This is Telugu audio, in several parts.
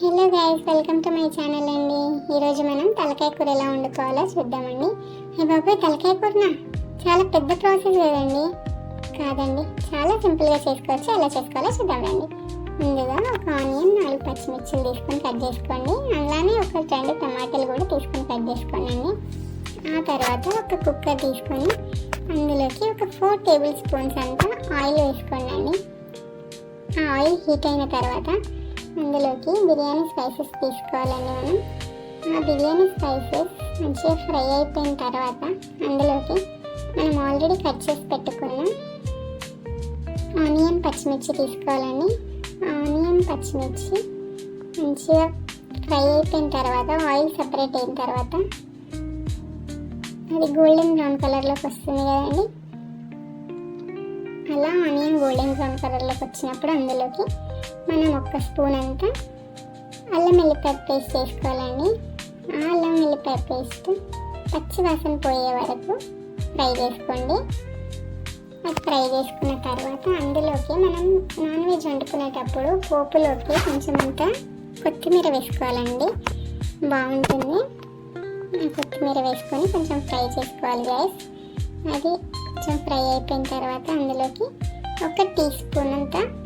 Hello guys welcome to my channel అండి. ఈరోజు మనం తలకాయ కూర ఎలా వండుకోవాలో చూద్దామండి. హే బాబాయ్ తలకాయ కూరనా? చాలా పెద్ద ప్రాసెస్ కదండి. కాదండి చాలా సింపుల్గా చేసుకోవచ్చు. ఎలా చేసుకోవాలో చూద్దామండి ముందుగా ఒక ఆనియన్ నాలుగు పచ్చిమిర్చిలు తీసుకొని కట్ చేసుకోండి. అలానే ఒక రెండు టమాటాలు కూడా తీసుకొని కట్ చేసుకోండి అండి ఆ తర్వాత ఒక కుక్కర్ తీసుకొని అందులోకి ఒక ఫోర్ టేబుల్ స్పూన్స్ అంతా ఆయిల్ వేసుకోండి అండి ఆ ఆయిల్ హీట్ అయిన తర్వాత అందులోకి బిర్యానీ స్పైసెస్ తీసుకోవాలండి మనం. ఆ బిర్యానీ స్పైసెస్ మంచిగా ఫ్రై అయిపోయిన తర్వాత అందులోకి మనం ఆల్రెడీ కట్ చేసి పెట్టుకున్న ఆనియన్ పచ్చిమిర్చి తీసుకోవాలండి. ఆనియన్ పచ్చిమిర్చి మంచిగా ఫ్రై అయిపోయిన తర్వాత ఆయిల్ సపరేట్ అయిన తర్వాత అది గోల్డెన్ బ్రౌన్ కలర్లోకి వస్తుంది కదండి. అలా ఆనియన్ గోల్డెన్ బ్రౌన్ కలర్లోకి వచ్చినప్పుడు అందులోకి మనం ఒక స్పూన్ అంతా అల్లం వెల్లిపాయ పేస్ట్ వేసుకోవాలండి. ఆ అల్లం వెల్లిపాయ పేస్ట్ పచ్చి వాసన పోయే వరకు ఫ్రై చేసుకోండి. అది ఫ్రై చేసుకున్న తర్వాత అందులోకి మనం నాన్ వెజ్ వండుకునేటప్పుడు పోపులోకి కొంచెం అంతా కొత్తిమీర వేసుకోవాలండి. బాగుంటుంది. కొత్తిమీర వేసుకొని కొంచెం ఫ్రై చేసుకోవాలి గ్యాస్ అది కొంచెం ఫ్రై అయిపోయిన తర్వాత అందులోకి ఒక టీ స్పూన్ అంతా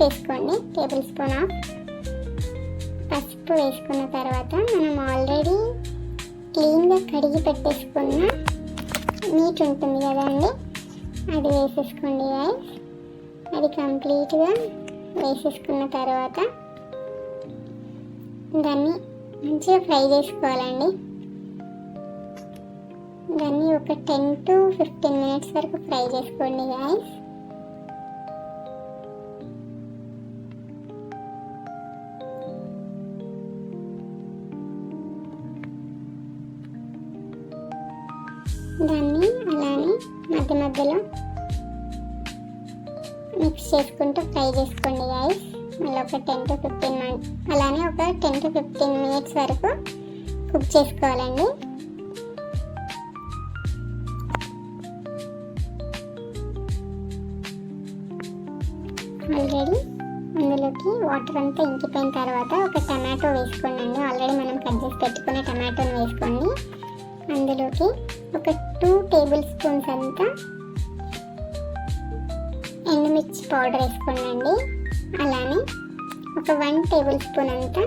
వేసుకోండి టేబుల్ స్పూన్ ఆఫ్ పసుపు వేసుకున్న తర్వాత మనం ఆల్రెడీ క్లీన్గా కడిగి పెట్టేసుకున్న మీట్ ఉంటుంది కదండి? అది వేసేసుకోండి గైస్ అది కంప్లీట్గా వేసేసుకున్న తర్వాత దాన్ని మంచిగా ఫ్రై చేసుకోవాలండి. దాన్ని ఒక టెన్ టు ఫిఫ్టీన్ మినిట్స్ వరకు ఫ్రై చేసుకోండి గాయస్ దాన్ని అలానే మధ్య మధ్యలో మిక్స్ చేసుకుంటూ ఫ్రై చేసుకోండి గాయస్ మళ్ళీ ఒక టెన్ టు ఫిఫ్టీన్ మినిట్స్ అలానే ఒక టెన్ టు ఫిఫ్టీన్ మినిట్స్ వరకు కుక్ చేసుకోవాలండి. ఆల్రెడీ అందులోకి వాటర్ అంతా ఇంకిపోయిన తర్వాత ఒక టమాటో వేసుకోండి. ఆల్రెడీ మనం కట్ చేసి పెట్టుకున్న టమాటోని వేసుకోండి. అందులోకి ఒక టూ టేబుల్ స్పూన్స్ అంతా ఎండుమిర్చి పౌడర్ వేసుకోండి అలానే ఒక వన్ టేబుల్ స్పూన్ అంతా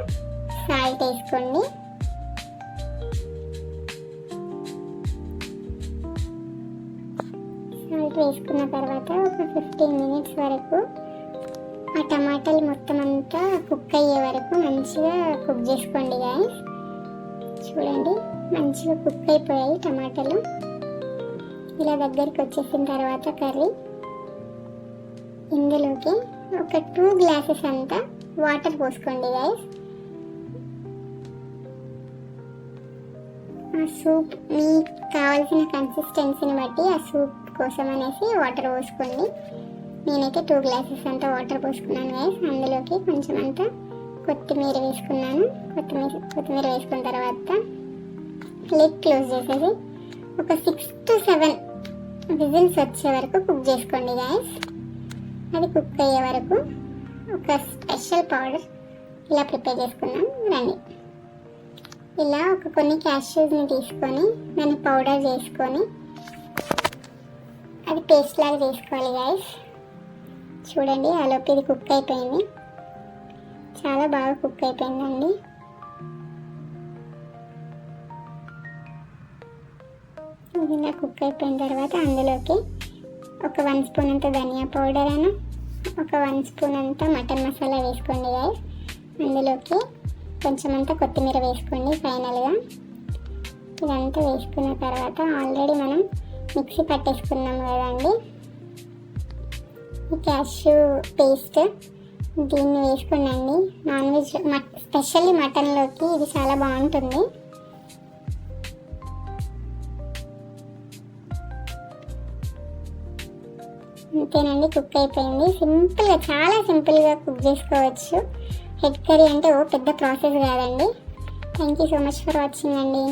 సాల్ట్ వేసుకోండి. సాల్ట్ వేసుకున్న తర్వాత ఒక ఫిఫ్టీన్ మినిట్స్ వరకు ఆ టమాటాలు మొత్తం అంతా కుక్ అయ్యే వరకు మంచిగా కుక్ చేసుకోండి గాయస్ చూడండి. మంచిగా కుక్ అయిపోయాయి టమాటాలు. ఇలా దగ్గరికి వచ్చేసిన తర్వాత కర్రీ. ఇందులోకి ఒక టూ గ్లాసెస్ అంతా వాటర్ పోసుకోండి గైస్ ఆ సూప్ మీకు కావాల్సిన కన్సిస్టెన్సీని బట్టి ఆ సూప్ కోసం అనేసి వాటర్ పోసుకోండి. నేనైతే టూ గ్లాసెస్ అంతా వాటర్ పోసుకున్నాను గైస్ అందులోకి కొంచెం అంతా కొత్తిమీర వేసుకున్నాను. కొత్తిమీర కొత్తిమీర వేసుకున్న తర్వాత లిడ్ క్లోజ్ చేసేసి ఒక సిక్స్ టు సెవెన్ విజిల్స్ వచ్చే వరకు కుక్ చేసుకోండి గాయస్ అది కుక్ అయ్యే వరకు ఒక స్పెషల్ పౌడర్ ఇలా ప్రిపేర్ చేసుకున్నాం రండి. ఇలా ఒక కొన్ని క్యాష్యూస్ని తీసుకొని దాన్ని పౌడర్ చేసుకొని అది పేస్ట్ లాగా చేసుకోవాలి గాయస్ చూడండి ఆలోపు ఇది కుక్ అయిపోయింది. చాలా బాగా కుక్ అయిపోయిందండి. ఇలా కుక్ అయిపోయిన తర్వాత అందులోకి ఒక వన్ స్పూన్ అంత ధనియా పౌడర్ అను ఒక వన్ స్పూన్ అంత మటన్ మసాలా వేసుకోండి గాయస్ అందులోకి కొంచెం అంత కొత్తిమీర వేసుకోండి ఫైనల్గా ఇదంతా వేసుకున్న తర్వాత ఆల్రెడీ మనం మిక్సీ పట్టేసుకున్నాం కదండి. ఈ క్యాష్యూ పేస్ట్ దీన్ని వేసుకున్నాండి నాన్ వెజ్ స్పెషల్లీ మటన్లోకి ఇది చాలా బాగుంటుంది. ఇంతేనండి కుక్ అయిపోయింది. సింపుల్గా చాలా సింపుల్గా కుక్ చేసుకోవచ్చు. హెడ్ కర్రీ అంటే ఓ పెద్ద ప్రాసెస్ కాదండి. Thank you so much for watching అండి.